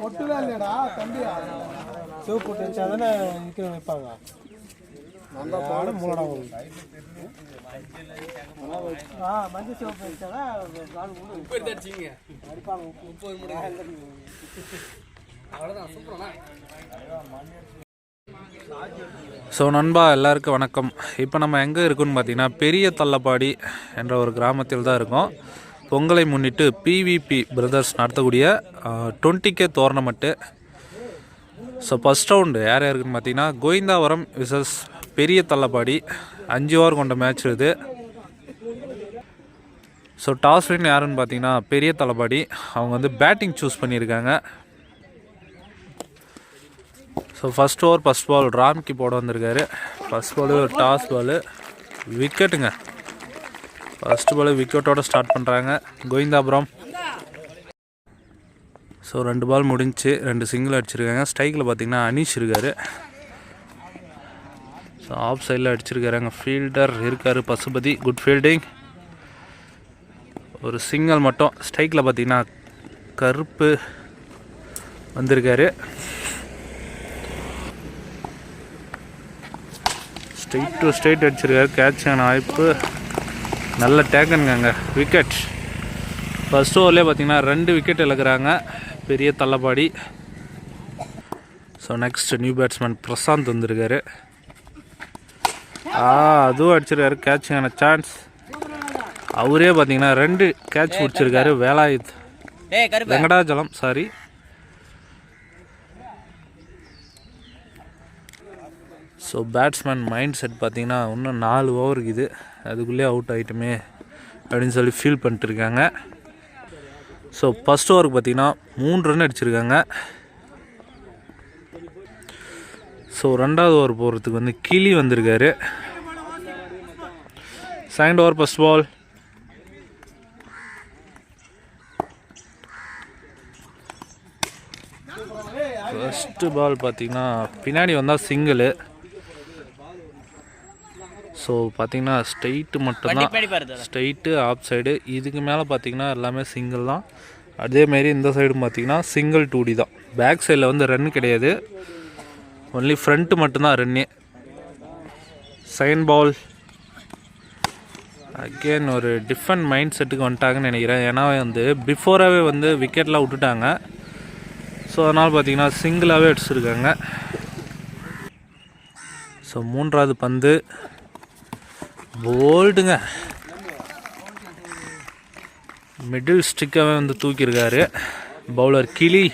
பொட்டுலாம் இல்லையடா தம்பியா? சிவப்பு பொட்டு வச்சா தானே விற்க வைப்பாங்க. நல்லா பாடு மூலடா ஆ மஞ்சள் சிவப்பு வச்சாதான் கால் முழு அடிப்பாங்க முப்பது முடி. ஸோ நண்பா எல்லாருக்கும் வணக்கம். இப்போ நம்ம எங்கே இருக்கோம்னு பார்த்தீங்கன்னா பெரிய தள்ளப்பாடி என்ற ஒரு கிராமத்தில் தான் இருக்கோம். பொங்கலை முன்னிட்டு பிவிபி பிரதர்ஸ் நடத்தக்கூடிய twenty K tournament so first round யார் யாருக்குன்னு பார்த்தீங்கன்னா கோவிந்தாவரம் விசஸ் பெரிய தள்ளப்பாடி. அஞ்சு ஓவர் கொண்ட மேட்ச் இது. ஸோ டாஸ் வின் யாருன்னு பார்த்தீங்கன்னா பெரிய தளபாடி அவங்க வந்து பேட்டிங் சூஸ் பண்ணியிருக்காங்க. So first over first ball Ramki போட வந்திருக்காரு. ஃபஸ்ட் பாலு டாஸ் பாலு விக்கெட்டுங்க ஃபஸ்ட்டு பால் விக்கெட்டோட ஸ்டார்ட் பண்ணுறாங்க கோவிந்தாபுரம். ஸோ ரெண்டு பால் முடிஞ்சு ரெண்டு சிங்கிள் அடிச்சிருக்காங்க. ஸ்ட்ரைக்கில் பார்த்தீங்கன்னா அனீஷ் இருக்கார். ஸோ ஆஃப் சைடில் அடிச்சிருக்காரு ஃபீல்டர் இருக்கார் பசுபதி. குட் ஃபீல்டிங் ஒரு சிங்கிள் மட்டும். ஸ்ட்ரைக்கில் பார்த்தீங்கன்னா கருப்பு வந்திருக்காரு. ஸ்ட்ரைட் டு ஸ்ட்ரைட் அடிச்சிருக்காரு. கேட்சான வாய்ப்பு. நல்ல டேக்கனுங்க விக்கெட் ஃபர்ஸ்ட் ஓவர்லேயே பார்த்தீங்கன்னா ரெண்டு விக்கெட் இழக்கிறாங்க பெரிய தள்ளப்பாடி. So next new batsman Prasanth வந்திருக்காரு. ஆ அதுவும் அடிச்சிருக்காரு கேட்சிங்கான சான்ஸ் அவரே பார்த்தீங்கன்னா ரெண்டு catch பிடிச்சிருக்காரு Velayuth. Venkatachalam sorry so batsman mind set பார்த்தீங்கன்னா இன்னும் நாலு ஓவர் இருக்குது. அதுக்குள்ளே அவுட் ஆகிட்டுமே அப்படின்னு சொல்லி ஃபீல் பண்ணிட்டு இருக்காங்க ஸோ ஃபஸ்ட் ஓவருக்கு பார்த்தீங்கன்னா மூணு ரன் அடிச்சிருக்காங்க. ஸோ ரெண்டாவது ஓவர் போகிறதுக்கு வந்து கிளி வந்திருக்காரு. Second over first ball first ball பார்த்தீங்கன்னா பின்னாடி வந்தால் சிங்கிளு ஸோ பார்த்தீங்கன்னா ஸ்ட்ரைட்டு மட்டும்தான். ஸ்ட்ரைட்டு ஆஃப் சைடு இதுக்கு மேலே பார்த்தீங்கன்னா எல்லாமே சிங்கிள் தான். அதேமாரி இந்த சைடு பார்த்தீங்கன்னா சிங்கிள் டூடி தான். பேக் சைடில் வந்து ரன் கிடையாது. ஒன்லி ஃப்ரண்ட்டு மட்டும்தான் ரன்னே செகண்ட் பால் அகெயின் ஒரு டிஃப்ரெண்ட் மைண்ட் செட்டுக்கு வந்துட்டாங்கன்னு நினைக்கிறேன். ஏன்னா வந்து பிஃபோராகவே வந்து விக்கெட்லாம் விட்டுட்டாங்க. ஸோ அதனால் பார்த்தீங்கன்னா சிங்கிளாகவே அடிச்சிருக்காங்க. ஸோ மூன்றாவது பந்து. போல்டுங்க. மிடில் ஸ்டிக்காகவே வந்து தூக்கியிருக்காரு. Bowler Kili.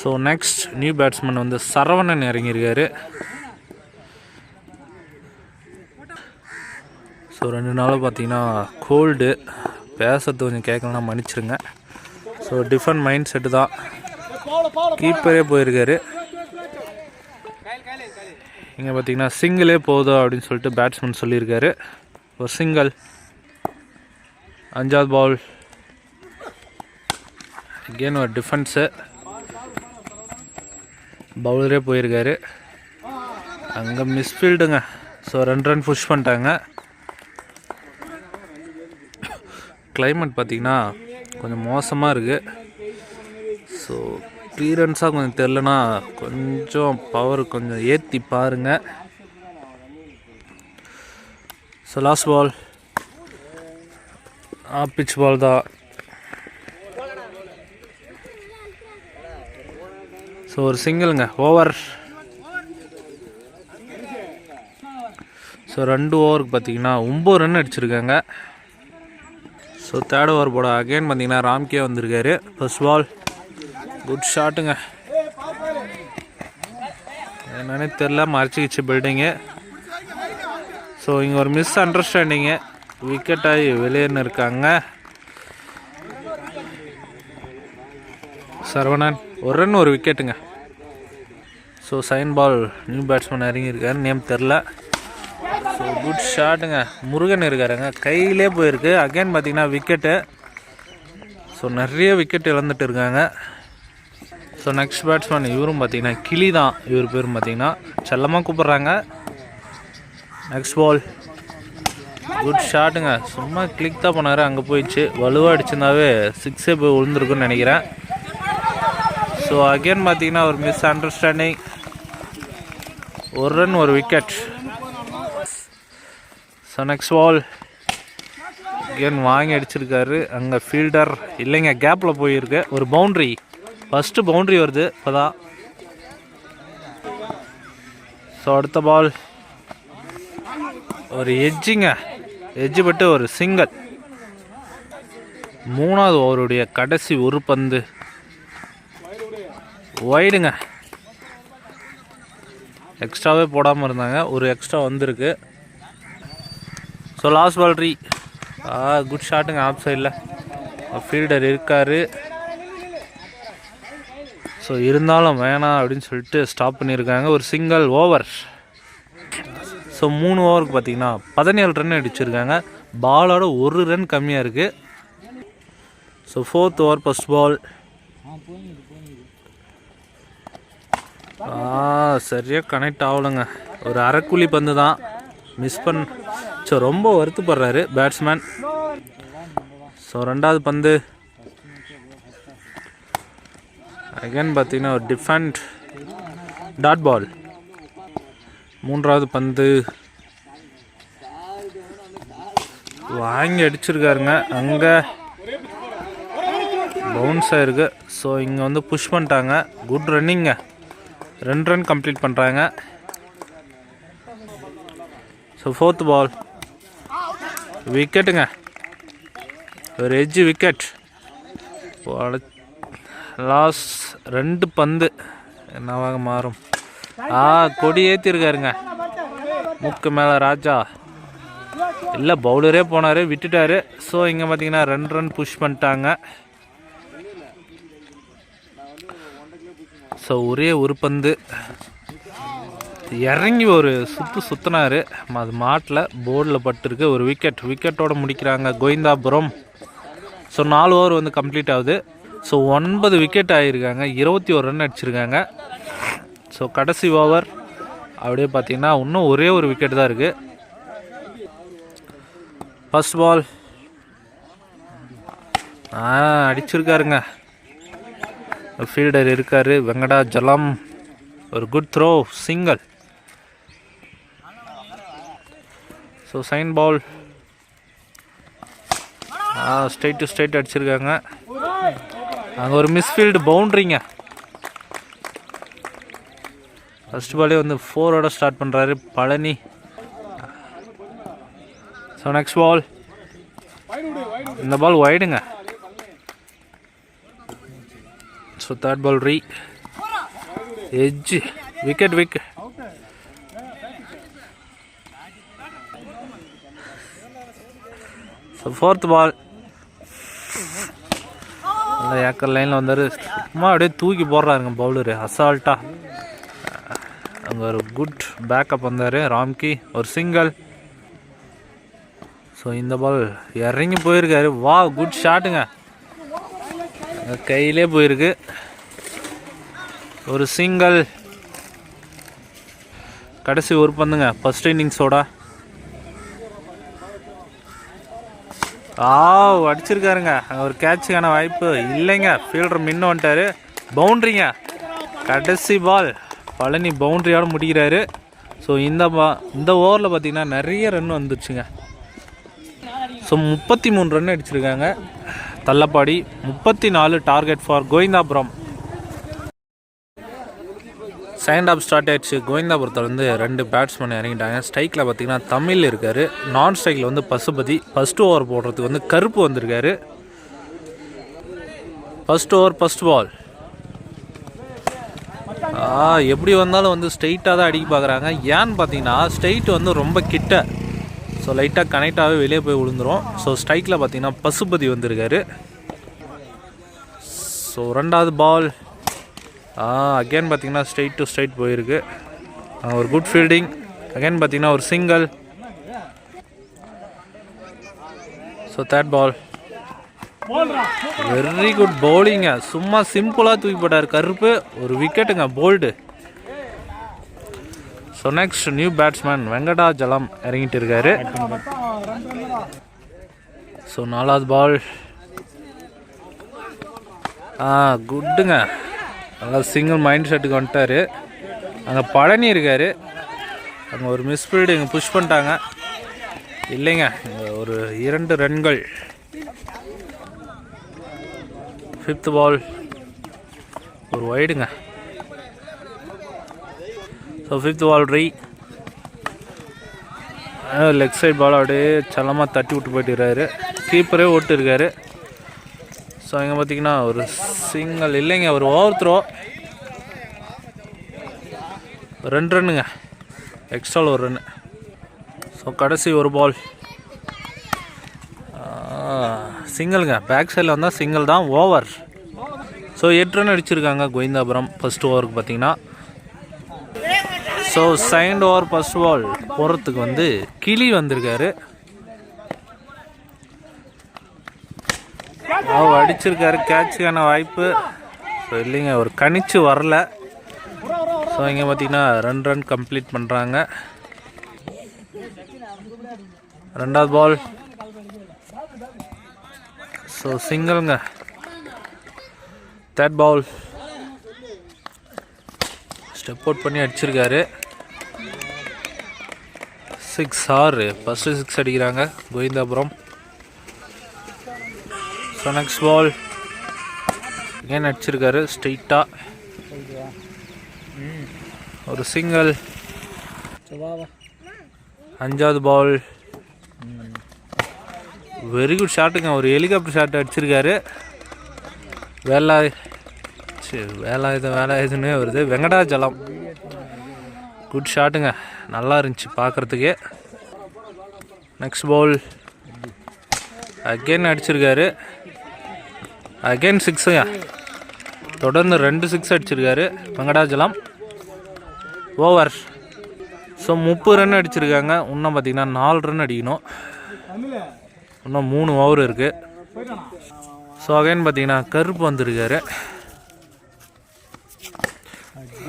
So next new batsman வந்து சரவணன் இறங்கியிருக்காரு. ஸோ ரெண்டு நாளாக பார்த்தீங்கன்னா கோல்டு பேசுறது கொஞ்சம் கேட்கலன்னா மன்னிச்சிருங்க. ஸோ டிஃப்ரெண்ட் மைண்ட் செட்டு தான் கீப்பரே போயிருக்காரு. இங்கே பார்த்தீங்கன்னா சிங்கிளே போதும் அப்படின்னு சொல்லிட்டு பேட்ஸ்மேன் சொல்லியிருக்காரு. ஒரு சிங்கிள் அஞ்சாவது பால் அகெயின் ஒரு டிஃபென்ஸு பவுலரே போயிருக்காரு. அங்கே மிஸ்ஃபீல்டுங்க ஸோ ரெண்டு ரன் புஷ் பண்ணிட்டாங்க. கிளைமேட் பார்த்திங்கன்னா கொஞ்சம் மோசமாக இருக்குது ஸோ கிளியரன்ஸாக கொஞ்சம் தெரிலனா கொஞ்சம் பவர் கொஞ்சம் ஏற்றி பாருங்கள் so last ball off pitch ball தான். ஸோ ஒரு சிங்கிளுங்க ஓவர் ஸோ ரெண்டு ஓவருக்கு பார்த்தீங்கன்னா ஒம்பது ரன் அடிச்சிருக்காங்க. ஸோ தேர்ட் ஓவர் போட அகைன் பார்த்தீங்கன்னா ராம்கே வந்திருக்காரு. ஃபர்ஸ்ட் பால் குட் ஷாட்டுங்க. என்னன்னே தெரில மறைச்சிக்கிச்சு பில்டிங்கு ஸோ இங்கே ஒரு மிஸ் அண்டர்ஸ்டாண்டிங்கு விக்கெட் ஆகி வெளியேன்னு இருக்காங்க சரவணன் ஒரு ரன் ஒரு விக்கெட்டுங்க ஸோ சைன் பால் நியூ பேட்ஸ்மேன் இறங்கியிருக்காரு நேம் தெரில ஸோ குட் ஷாட்டுங்க முருகன் இருக்காருங்க. கையிலே போயிருக்கு. அகைன் பார்த்தீங்கன்னா விக்கெட்டு ஸோ நிறைய விக்கெட் இழந்துட்டு இருக்காங்க. ஸோ நெக்ஸ்ட் பேட்ஸ்மேன் இவரும் பார்த்தீங்கன்னா கிளி தான் இவர் பேரும் பார்த்தீங்கன்னா செல்லமாக கூப்பிட்றாங்க. நெக்ஸ்ட் பால் குட் ஷாட்டுங்க சும்மா கிளிக் தான் பண்ணார். அங்கே போயிடுச்சு. வலுவாக அடிச்சிருந்தாவே சிக்ஸே போய் விழுந்துருக்குன்னு நினைக்கிறேன். ஸோ அகைன் பார்த்தீங்கன்னா ஒரு மிஸ் அண்டர்ஸ்டாண்டிங் ஒரு ரன் ஒரு wicket so next ball again வாங்கி அடிச்சிருக்காரு. அங்கே ஃபீல்டர் இல்லைங்க. கேப்பில் போயிருக்கு. ஒரு பவுண்ட்ரி ஃபஸ்ட்டு பவுண்ட்ரி வருது இப்போதான். ஸோ அடுத்த பால் ஒரு எஜ்ஜிங்க எஜ்ஜு பட்டு ஒரு சிங்கிள் மூணாவது ஓவருடைய கடைசி ஒரு பந்து. ஒய்டுங்க எக்ஸ்ட்ராவே போடாமல் இருந்தாங்க. ஒரு எக்ஸ்ட்ரா வந்திருக்கு. ஸோ லாஸ்ட் பால் ரீ ஆ குட் ஷாட்டுங்க ஆப் சைடில் ஃபீல்டர் இருக்கார். ஸோ இருந்தாலும் வேணாம் அப்படின்னு சொல்லிட்டு ஸ்டாப் பண்ணியிருக்காங்க. ஒரு சிங்கிள் ஓவர் ஸோ மூணு ஓவருக்கு பார்த்தீங்கன்னா பதினேழு ரன் அடிச்சிருக்காங்க. பாலோட ஒரு ரன் கம்மியாக இருக்குது so fourth over first ball சரியாக கனெக்ட் ஆகலைங்க. ஒரு அரைக்குழி பந்து தான். மிஸ் பண் ஸோ ரொம்ப வருத்தப்படுறாரு பேட்ஸ்மேன் ஸோ ரெண்டாவது பந்து. அகைன் பார்த்தீங்கன்னா ஒரு டிஃபண்ட் டாட் பால் மூன்றாவது பந்து. வாங்கி அடிச்சிருக்காருங்க. அங்கே பவுன்ஸ் ஆயிருக்கு. ஸோ இங்கே வந்து புஷ் பண்ணிட்டாங்க. குட் ரன்னிங்க ரெண்டு ரன் கம்ப்ளீட் பண்ணுறாங்க ஸோ ஃபோர்த் பால் விக்கெட்டுங்க ஒரு எஜ்ஜு விக்கெட் லாஸ்ட் ரெண்டு பந்து. என்னவாக மாறும்? ஆ கொடி ஏற்றிருக்காருங்க முக்கு மேலே ராஜா. இல்லை பவுலரே போனார் விட்டுட்டார். ஸோ இங்கே பார்த்தீங்கன்னா ரெண்டு ரன் புஷ் பண்ணிட்டாங்க. ஸோ ஒரே ஒரு பந்து. இறங்கி ஒரு சுற்று சுற்றினார் அது மாட்டில் போர்டில் பட்டிருக்கு. ஒரு விக்கெட் விக்கெட்டோட முடிக்கிறாங்க கோவிந்தாபுரம். ஸோ நாலு ஓவர் வந்து கம்ப்ளீட் ஆகுது. ஸோ ஒன்பது விக்கெட் ஆகியிருக்காங்க இருபத்தி ஒரு ரன் அடிச்சிருக்காங்க. ஸோ கடைசி ஓவர் அப்படியே பார்த்தீங்கன்னா இன்னும் ஒரே ஒரு விக்கெட் தான் இருக்குது ஃபர்ஸ்ட் பால் ஆ அடிச்சிருக்காருங்க. ஃபீல்டர் இருக்கார். வெங்கடா ஜலம். ஒரு குட் த்ரோ சிங்கிள் ஸோ சைன் பால் ஸ்ட்ரைட் டு ஸ்ட்ரைட் அடிச்சிருக்காங்க. அங்கே ஒரு மிஸ்ஃபீல்டு பவுண்ட்ரிங்க ஃபர்ஸ்ட் பாலே வந்து ஃபோரோட ஸ்டார்ட் பண்ணுறாரு பழனி. ஸோ நெக்ஸ்ட் பால் இந்த பால் ஒய்டுங்க ஸோ தேர்ட் பால் ரீ edge wicket wicket so fourth ball நல்லா ஏக்கர் லைனில் வந்தார். சும்மா அப்படியே தூக்கி போடுறாருங்க பவுலரு. அசால்ட்டாக அங்கே ஒரு குட் பேக்கப் வந்தார். ராம்கி ஒரு சிங்கிள் ஸோ இந்த பால் இறங்கி போயிருக்காரு. வா குட் ஷாட்டுங்க கையிலே போயிருக்கு. ஒரு சிங்கிள் கடைசி ஒரு பந்துங்க. ஃபஸ்ட் இன்னிங்ஸோட ஆ அடிச்சிருக்காருங்க. அங்க ஒரு கேட்சுக்கான வாய்ப்பு இல்லைங்க. ஃபீல்டர் மின்னு வந்துட்டாரு. பவுண்ட்ரிங்க கடைசி பால் பழனி பவுண்ட்ரியோடு முடிக்கிறாரு. ஸோ இந்த பா இந்த ஓவரில் பார்த்தீங்கன்னா நிறைய ரன் வந்துருச்சுங்க. ஸோ முப்பத்தி மூணு ரன் அடிச்சிருக்காங்க. தள்ளப்பாடி முப்பத்தி நாலு target for Govindapuram. Second half start ஆயிடுச்சு. கோவிந்தாபுரத்தில் வந்து ரெண்டு பேட்ஸ்மேன் இறங்கிட்டாங்க. ஸ்ட்ரைக்கில் பார்த்தீங்கன்னா தமிழ் இருக்கார். நான் ஸ்ட்ரைக்கில் வந்து பசுபதி. ஃபஸ்ட் ஓவர் போடுறதுக்கு வந்து கருப்பு வந்திருக்காரு. ஃபஸ்ட் ஓவர் ஃபஸ்ட் பால் எப்படி வந்தாலும் வந்து ஸ்ட்ரைட்டாக தான் அடிக்க பார்க்குறாங்க ஏன்னு பார்த்தீங்கன்னா ஸ்ட்ரைட் வந்து ரொம்ப கிட்ட. ஸோ லைட்டாக கனெக்டாகவே வெளியே போய் விழுந்துரும். ஸோ ஸ்ட்ரைக்கில் பார்த்தீங்கன்னா பசுபதி வந்திருக்காரு. ஸோ ரெண்டாவது பால் ஆ அகைன் பார்த்தீங்கன்னா ஸ்ட்ரைட் டு ஸ்ட்ரைட் போயிருக்கு. ஒரு குட் ஃபீல்டிங் அகைன் பார்த்தீங்கன்னா ஒரு single so third ball very good பவுலிங்க சும்மா சிம்பிளாக தூக்கி போட்டார். கருப்பு ஒரு விக்கெட்டுங்க bowled so next new batsman Venkatachalam இறங்கிட்டு இருக்காரு ஸோ நாலாவது பால் ஆ குட்டுங்க நல்லா சிங்கிள் மைண்ட் செட்டுக்கு வந்துட்டாரு. அங்கே பழனி இருக்கார். அங்கே ஒரு மிஸ்பீல்டு இங்கே புஷ் பண்ணிட்டாங்க. இல்லைங்க ஒரு இரண்டு ரன்கள். ஃபிஃப்த் பால் ஒரு ஒய்டுங்க ஸோ ஃபிஃப்த் பால் ரீ லெக் சைடு பால் அப்படியே சலமாக தட்டி விட்டு போயிட்டுருக்காரு கீப்பரே ஓட்டு இருக்காரு ஸோ இங்கே பார்த்தீங்கன்னா ஒரு சிங்கிள் இல்லைங்க ஒரு ஓவர் த்ரோ ரெண்டு ரன்னுங்க. எக்ஸ்ட்ராவில் ஒரு ரன்னு ஸோ கடைசி ஒரு பால் சிங்கிளுங்க பேக் சைடில் வந்தால் சிங்கிள் தான் ஓவர் ஸோ எட்டு ரன் அடிச்சிருக்காங்க கோவிந்தாபுரம் ஃபர்ஸ்ட் ஓவருக்கு பார்த்தீங்கன்னா so second over first ball போகிறதுக்கு வந்து கிளி வந்திருக்காரு. அவர் அடிச்சிருக்காரு. கேட்சுக்கான வாய்ப்பு. ஸோ இல்லைங்க ஒரு கணிச்சு வரல. ஸோ இங்கே பார்த்தீங்கன்னா ரெண்டு ரன் கம்ப்ளீட் பண்ணுறாங்க ரெண்டாவது பால் ஸோ சிங்கிள்ங்க தேர்ட் பால் ஸ்டெப் அவுட் பண்ணி அடிச்சிருக்காரு. சிக்ஸ் ஆறு. ஃபஸ்ட்டு சிக்ஸ் அடிக்கிறாங்க. கோவிந்தாபுரம். ஸோ நெக்ஸ்ட் பால் ஏன் அடிச்சிருக்காரு. ஸ்ட்ரெயிட்டாக ஒரு சிங்கிள் அஞ்சாவது பால் வெரி குட் ஷாட்டுங்க ஒரு ஹெலிகாப்டர் ஷாட் அடிச்சிருக்காரு. வேலா சரி வேலாயுதம் வேலாயுதமே வருது. வெங்கடாஜலம். குட் ஷாட்டுங்க நல்லா இருந்துச்சு பார்க்குறதுக்கு. நெக்ஸ்ட் பால் அகெயின் அடிச்சிருக்காரு. அகைன் சிக்ஸுங்க தொடர்ந்து ரெண்டு சிக்ஸ் அடிச்சிருக்காரு. வெங்கடாஜலம். ஓவர் ஸோ முப்பது ரன் அடிச்சிருக்காங்க. இன்னும் பார்த்தீங்கன்னா நாலு ரன் அடிக்கணும். இன்னும் மூணு ஓவர் இருக்குது ஸோ அகைன் பார்த்தீங்கன்னா கருப்பு வந்திருக்காரு.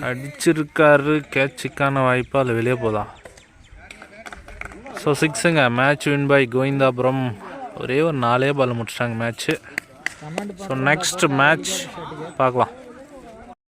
அடிச்சிருக்காரு. கேட்சுக்கான வாய்ப்பு அதில் வெளியே போதா ஸோ சிக்ஸுங்க மேட்ச் வின் பை கோவிந்தாபுரம். ஒரே ஒரு நாலே பால் முடிச்சிட்டாங்க மேட்ச்சு ஸோ நெக்ஸ்ட் மேட்ச் பார்க்கலாம்.